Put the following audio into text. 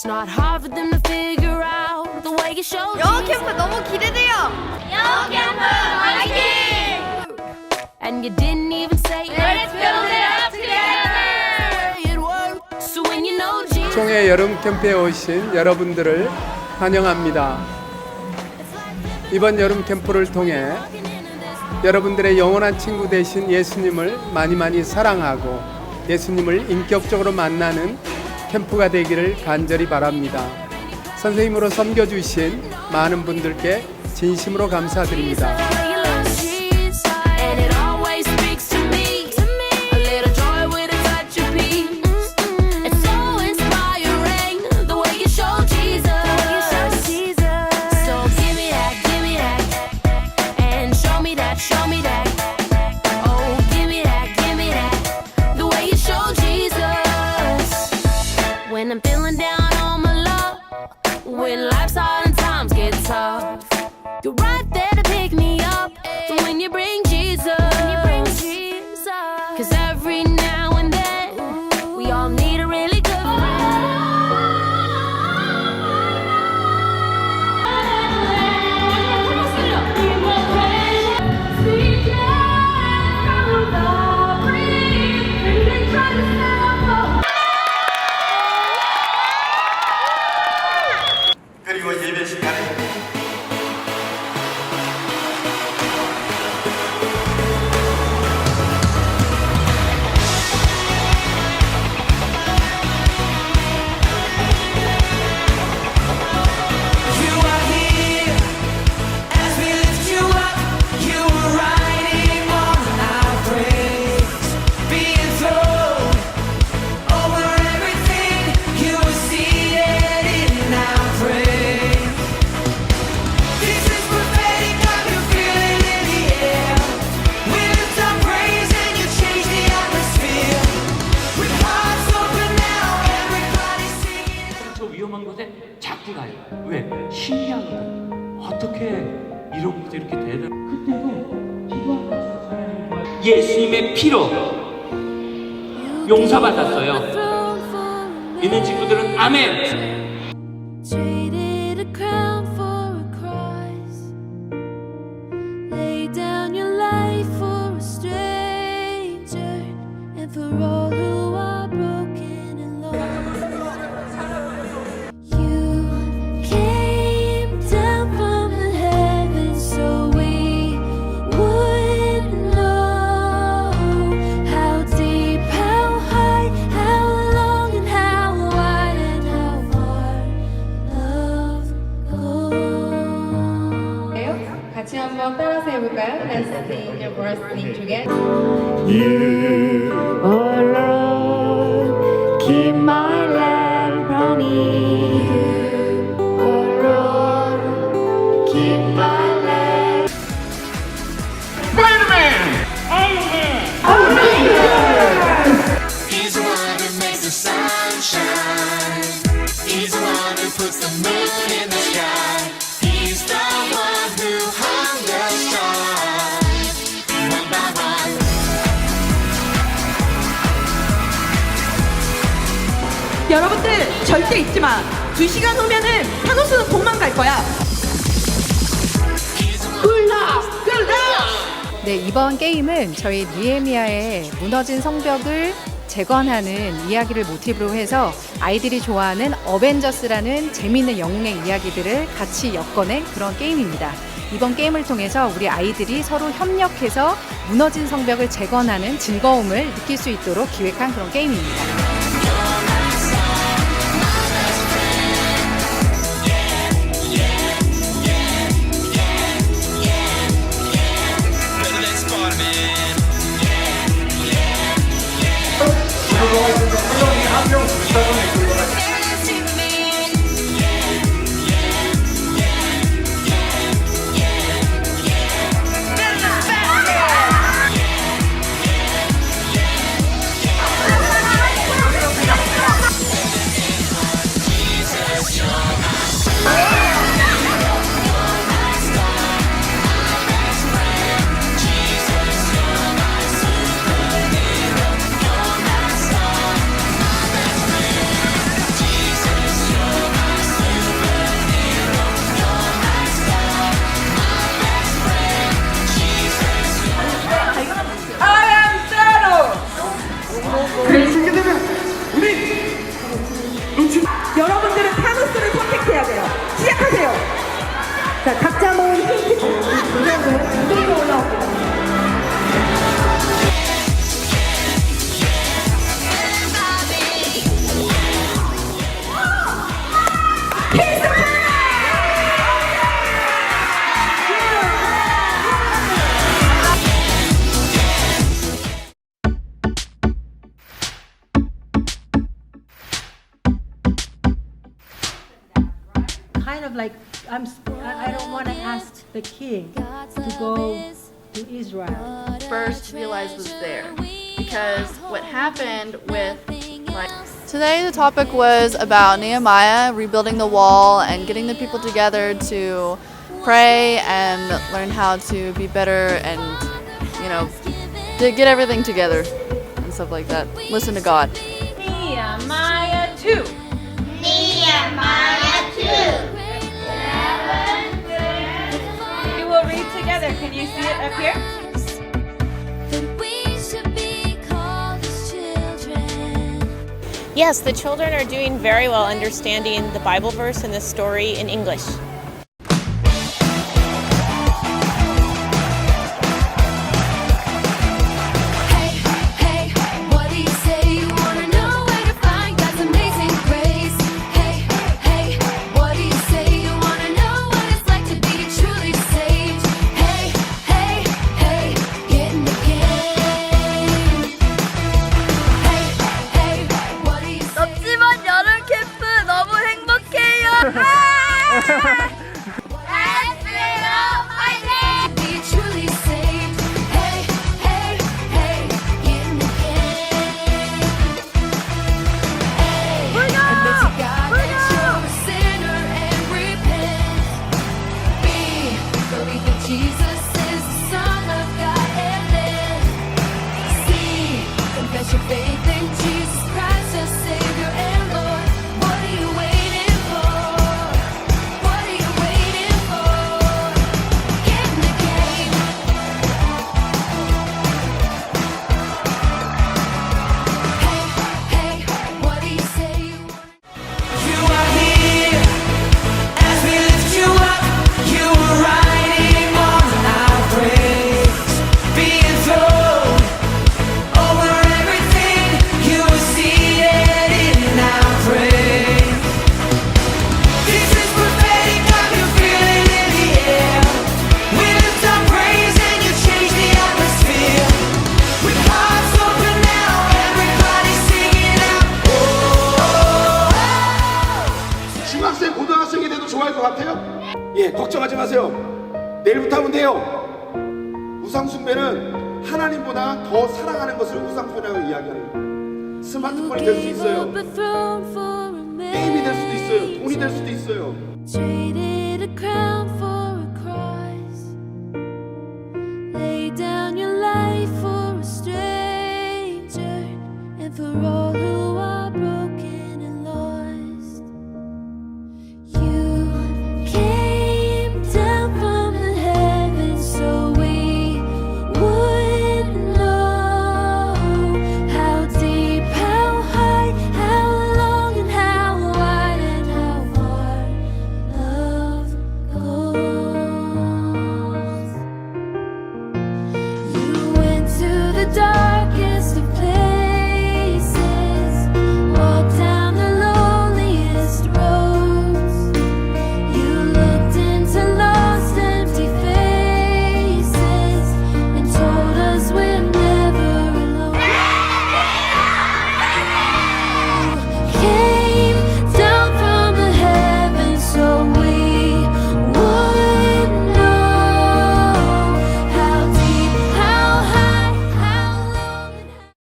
It's not hard for them to figure out the way you show 영어 Jesus. 캠프 너무 기대돼요. 영어 캠프 화이팅! And you didn't even say Let's build it up together! it worked. So when you know Jesus, 총회 여름 캠프에 오신 여러분들을 환영합니다. 이번 여름 캠프를 통해 여러분들의 영원한 친구 되신 예수님을 많이 많이 사랑하고 예수님을 인격적으로 만나는 캠프가 되기를 간절히 바랍니다. 선생님으로 섬겨주신 많은 분들께 진심으로 감사드립니다. Feeling down on my luck, when life's hard and times get tough, you're right there to pick me up. When you bring 위험한 곳에 자꾸 가요. 왜? 신기하거든. 어떻게 이런 곳에 이렇게 대단? 그때도 예수님의 피로 용서받았어요. 있는 친구들은 아멘. Puts the moon in the sky. 절대 잊지 마. 두 시간 후면은 탄호수는 도망갈 거야. 굴라, 굴라. 네, 이번 게임은 저희 니에미아의 무너진 성벽을 재건하는 이야기를 모티브로 해서 아이들이 좋아하는 어벤져스라는 재미있는 영웅의 이야기들을 같이 엮어낸 그런 게임입니다. 이번 게임을 통해서 우리 아이들이 서로 협력해서 무너진 성벽을 재건하는 즐거움을 느낄 수 있도록 기획한 그런 게임입니다. Of like I'm. I I don't want to ask the king to go to Israel. First realized was there because what happened with like Today, the topic was about Nehemiah rebuilding the wall and getting the people together to pray and learn how to be better and, you know, to get everything together and stuff like that. Listen to God. Nehemiah 2. You Yes, the children are doing very well understanding the Bible verse and the story in English. 마세요. 내일부터 하면 돼요. 우상숭배는 하나님보다 더 사랑하는 것을 우상숭배라고 이야기하는. 스마트폰이 될 수 있어요. 게임이 될 수도 있어요. 돈이 될 수도 있어요.